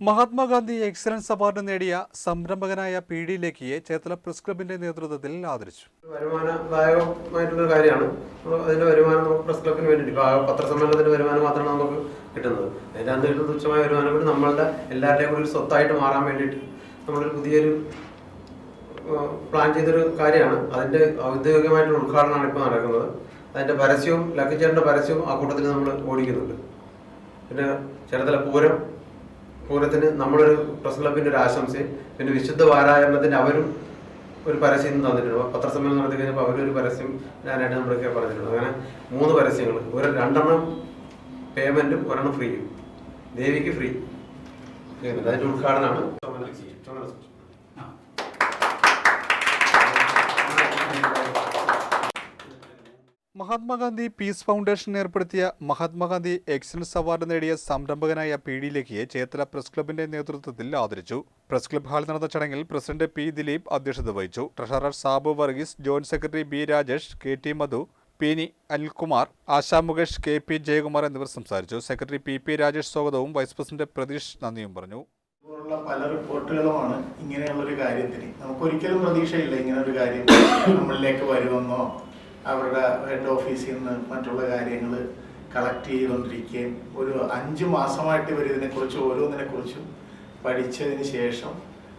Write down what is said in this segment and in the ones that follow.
Mahatma Gandhi excellence award നേടിയ സംരംഭകനായ P D ലേക്കിയെ ചേത്തല പ്രസ് ക്ലബിന്റെ നേതൃത്വത്തിൽ ആദരിച്ചു. വരുമാനദായകമായിട്ടുള്ള കാര്യമാണ്. അതിന്റെ വരുമാനം നമുക്ക് പ്രസ് ക്ലബിന് വേണ്ടിയിട്ട് പത്രസമ്മേളനത്തിന്റെ വരുമാനം മാത്രമാണ് നമുക്ക് കിട്ടുന്നത്. അതിന്റെ അന്ന് കിട്ടുന്ന തുച്ഛമായ വരുമാനം കൂടി നമ്മളുടെ എല്ലാവരുടെയും കൂടി ഒരു സ്വത്തായിട്ട് മാറാൻ വേണ്ടിയിട്ട് നമ്മളൊരു പുതിയൊരു പ്ലാൻ ചെയ്തൊരു കാര്യമാണ്. അതിന്റെ ഔദ്യോഗികമായിട്ടുള്ള ഉദ്ഘാടനമാണ് ഇപ്പോൾ നടക്കുന്നത്. അതിന്റെ പരസ്യവും ലക്കിച്ചേട്ടന്റെ പരസ്യവും ആ കൂട്ടത്തിൽ നമ്മൾ ഓടിക്കുന്നുണ്ട്. പിന്നെ ചേർത്തല പൂരം പൂരത്തിന് നമ്മളൊരു പ്രസ് ക്ലബിന്റെ ഒരു ആശംസയും പിന്നെ വിശുദ്ധ വാരായണത്തിന് അവരും ഒരു പരസ്യം തന്നിട്ടുണ്ട്. പത്രസമ്മേളനം നടത്തി കഴിഞ്ഞപ്പോൾ അവരൊരു പരസ്യം ഞാനായിട്ട് നമ്മളൊക്കെ പറഞ്ഞിട്ടുണ്ട്. അങ്ങനെ മൂന്ന് പരസ്യങ്ങൾ. ഒരു രണ്ടെണ്ണം പേയ്മെന്റും ഒരെണ്ണം ഫ്രീയും. ദേവിക്ക് ഫ്രീ. അതിന്റെ ഉദ്ഘാടനമാണ്. മഹാത്മാഗാന്ധി പീസ് ഫൗണ്ടേഷൻ ഏർപ്പെടുത്തിയ മഹാത്മാഗാന്ധി എക്സലൻസ് അവാർഡ് നേടിയ സംരംഭകനായ പി ഡി ലേഖിയെ ചേത്തല പ്രസ് ക്ലബിന്റെ നേതൃത്വത്തിൽ ആദരിച്ചു. പ്രസ് ക്ലബ് ഹാളിൽ നടന്ന ചടങ്ങിൽ പ്രസിഡന്റ് പി ദിലീപ് അധ്യക്ഷത വഹിച്ചു. Treasurer Sabu Varghese joint secretary B Rajesh K T Madhu പീനി Anilkumar Asha Mukesh K P Jayakumar എന്നിവർ സംസാരിച്ചു. സെക്രട്ടറി പി പി രാജേഷ് സ്വാഗതവും വൈസ് പ്രസിഡന്റ് പ്രതീഷ് നന്ദിയും പറഞ്ഞു. പല റിപ്പോർട്ടുകളുമാണ് ഇങ്ങനെയുള്ളൊരു കാര്യത്തിന്. നമുക്കൊരിക്കലും പ്രതീക്ഷയില്ല ഇങ്ങനെ ഒരു കാര്യം നമ്മളിലേക്ക് വരുമെന്നോ അവരുടെ ഹെഡ് ഓഫീസിൽ നിന്ന് മറ്റുള്ള കാര്യങ്ങൾ കളക്ട് ചെയ്തുകൊണ്ടിരിക്കുകയും ഒരു അഞ്ച് മാസമായിട്ട് ഇവർ ഇതിനെക്കുറിച്ച് ഓരോന്നിനെക്കുറിച്ചും പഠിച്ചതിന് ശേഷം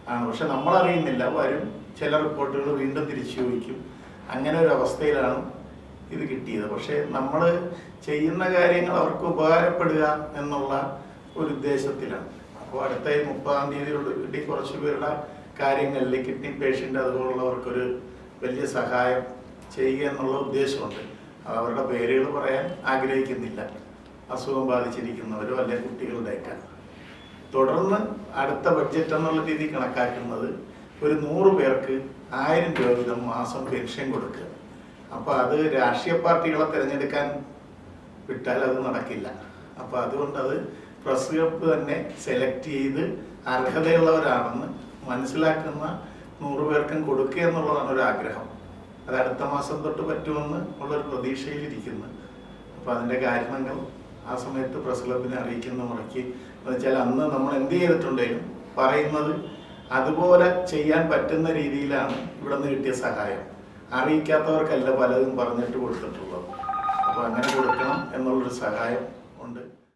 ആണ്. പക്ഷെ നമ്മളറിയുന്നില്ല വരും ചില റിപ്പോർട്ടുകൾ വീണ്ടും തിരിച്ചു ചോദിക്കും. അങ്ങനെ ഒരു അവസ്ഥയിലാണ് ഇത് കിട്ടിയത്. പക്ഷേ നമ്മൾ ചെയ്യുന്ന കാര്യങ്ങൾ അവർക്ക് ഉപകാരപ്പെടുക എന്നുള്ള ഒരു ഉദ്ദേശത്തിലാണ്. അപ്പോൾ അടുത്ത മുപ്പതാം തീയതിയോട് കിട്ടി കുറച്ച് പേരുടെ കാര്യങ്ങളിൽ കിഡ്നി പേഷ്യന്റ് അതുപോലുള്ളവർക്കൊരു വലിയ സഹായം ചെയ്യുക എന്നുള്ള ഉദ്ദേശമുണ്ട്. അത് അവരുടെ പേരുകൾ പറയാൻ ആഗ്രഹിക്കുന്നില്ല. അസുഖം ബാധിച്ചിരിക്കുന്നവരോ അല്ലെങ്കിൽ കുട്ടികളുടെയൊക്കെ. തുടർന്ന് അടുത്ത ബഡ്ജറ്റ് എന്നുള്ള രീതി കണക്കാക്കുന്നത് ഒരു നൂറ് പേർക്ക് ആയിരം രൂപ വീതം മാസം പെൻഷൻ കൊടുക്കുക. അപ്പോൾ അത് രാഷ്ട്രീയ പാർട്ടികളെ തിരഞ്ഞെടുക്കാൻ വിട്ടാൽ അത് നടക്കില്ല. അപ്പോൾ അതുകൊണ്ട് അത് പ്രസ് ക്ലബ്ബ് തന്നെ സെലക്ട് ചെയ്ത് അർഹതയുള്ളവരാണെന്ന് മനസ്സിലാക്കുന്ന നൂറ് പേർക്കും കൊടുക്കുക എന്നുള്ളതാണ് ഒരു ആഗ്രഹം അത് അടുത്ത മാസം തൊട്ട് പറ്റുമെന്ന് ഉള്ളൊരു പ്രതീക്ഷയിലിരിക്കുന്നു. അപ്പോൾ അതിന്റെ കാരണങ്ങൾ ആ സമയത്ത് പ്രസ് ക്ലബിനെ അറിയിക്കുന്ന മുറയ്ക്ക്. എന്ന് വെച്ചാൽ അന്ന് നമ്മൾ എന്ത് ചെയ്തിട്ടുണ്ടെങ്കിലും പറയുന്നത് അതുപോലെ ചെയ്യാൻ പറ്റുന്ന രീതിയിലാണ് ഇവിടെ നിന്ന് കിട്ടിയ സഹായം. അറിയിക്കാത്തവർക്കല്ല പലതും പറഞ്ഞിട്ട് കൊടുത്തിട്ടുള്ളത്. അപ്പോൾ അങ്ങനെ കൊടുക്കണം എന്നുള്ളൊരു സഹായം ഉണ്ട്.